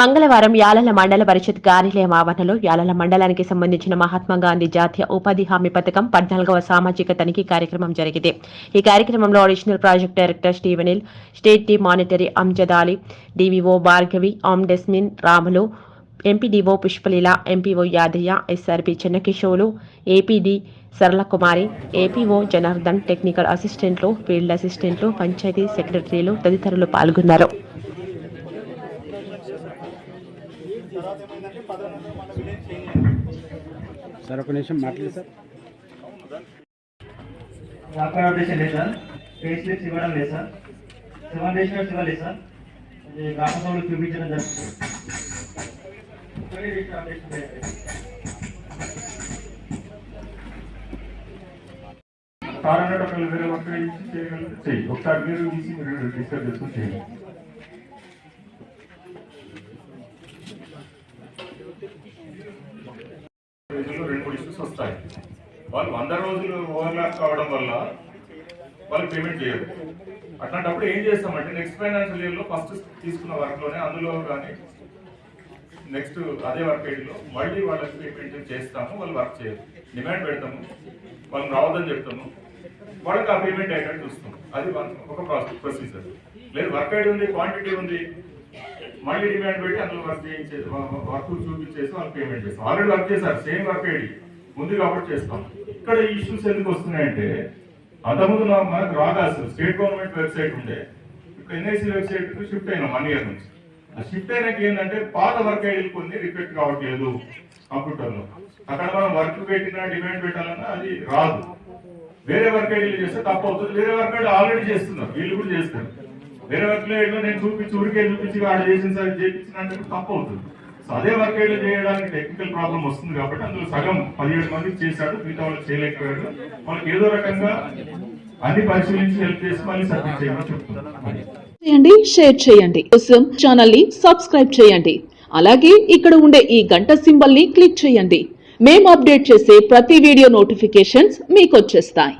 మంగళవారం యాలల మండల పరిషత్ కార్యాలయం ఆవరణలో యాలల మండలానికి సంబంధించిన మహాత్మా గాంధీ జాతీయ ఉపాధి హామీ పథకం పద్నాలుగవ సామాజిక తనిఖీ కార్యక్రమం జరిగింది. ఈ కార్యక్రమంలో అడిషనల్ ప్రాజెక్ట్ డైరెక్టర్ స్టీవెనిల్ స్టేట్ టీ మానిటరీ Amjad Ali DVO Bhargavi ఆమ్డెస్మిన్ Ramulu MPDO Pushpaleela MPO Yadaiah SRP చెన్నకిషోలు APD Saralakumari APO Janardhan technical అసిస్టెంట్లు ఫీల్డ్ అసిస్టెంట్లు పంచాయతీ సెక్రటరీలు తదితరులు పాల్గొన్నారు. సార్ ఒక నిమిషం మాట్లాడు సార్. డాక్యుమెంటేషన్ లేదు సార్. పే స్లిప్స్ ఇవ్వడం లేదు సార్. సెవెన్ రిజిస్టర్స్ ఇవ్వలేదు సార్. గ్రామ సభలు చూపించడం జరుగుతుంది. చేయాలి. అన్నట్టు ఒకళ్ళు వేరే వర్క్ చేసి చేయగలిగితే ఒకసారి మీరు తీసి మీరు డిస్కస్ చేసుకుని చేయండి రెండు మూడు ఇష్యూస్ వస్తాయి. వాళ్ళు వంద రోజులు ఓవర్లాప్ కావడం వల్ల వాళ్ళు పేమెంట్ చేయరు. అట్లాంటప్పుడు ఏం చేస్తామంటే నెక్స్ట్ ఫైనాన్షియల్ ఇయర్లో ఫస్ట్ తీసుకున్న వర్క్లోనే అందులో కానీ నెక్స్ట్ అదే వర్క్లో మళ్ళీ వాళ్ళకి పేమెంట్ చేస్తాము వాళ్ళు వర్క్ చేయరు. డిమాండ్ పెడతాము వాళ్ళని రావద్దని చెప్తాము. వాళ్ళకి ఆ పేమెంట్ అయ్యేటట్టు చూస్తాం అది ఒక ప్రొసీజర్. లేదు వర్క్ ఐడి ఉంది క్వాంటిటీ ఉంది. మళ్ళీ డిమాండ్ పెట్టి అందులో వర్క్ చేయించే వర్క్ చూపించేసి వాళ్ళు పేమెంట్ చేస్తాం ఆల్రెడీ వర్క్ చేశారు సేమ్ వర్క్ ఐడి. ఉంది కాబట్టి చేస్తాం. ఇక్కడ ఇష్యూస్ ఎందుకు వస్తున్నాయంటే అంతకుముందు నా- మనకు రాగాసు స్టేట్ గవర్నమెంట్ వెబ్సైట్ ఉండే. ఇప్పుడు ఎన్ఐసి వెబ్సైట్ షిఫ్ట్ అయినాం వన్ ఇయర్ నుంచి. ఆ షిఫ్ట్ అయినాక ఏంటంటే పాత వర్క్ ఐడీలు కొన్ని రిఫ్లెక్ట్ కావట్లేదు కంప్యూటర్లో. అక్కడ మనం వర్క్ పెట్టినా డిమాండ్ పెట్టాలన్నా అది రాదు. వేరే వర్క్ ఐడీలు చేస్తే తప్పు అవుతుంది. వేరే వర్క్ ఐడి ఆల్రెడీ చేస్తున్నారు. వీళ్ళు కూడా చేస్తారు. వేరే వర్క్లో నేను చూపించి ఊరికే చూపించి ఆడ చేసిన సార్ చేయించినందుకు అంటే తప్పు అవుతుంది. సో అదే వర్క్లో చేయడానికి టెక్నికల్ ప్రాబ్లం వస్తుంది కాబట్టి అందులో సగం పదిహేడు మంది చేశాడు మిగతా వాళ్ళు చేయలేకపోయాడు వాళ్ళకి ఏదో రకంగా అన్ని పరిశీలించి హెల్ప్ చేసి మళ్ళీ సబ్మిట్ చేయమని చెప్తున్నాను. చేయండి షేర్ చేయండి. కోసం ఛానల్ని సబ్స్క్రైబ్ చేయండి. అలాగే ఇక్కడ ఉండే ఈ గంట సింబల్ని క్లిక్ చేయండి. మేము అప్డేట్ చేసే ప్రతి వీడియో నోటిఫికేషన్స్ మీకు వచ్చేస్తాయి.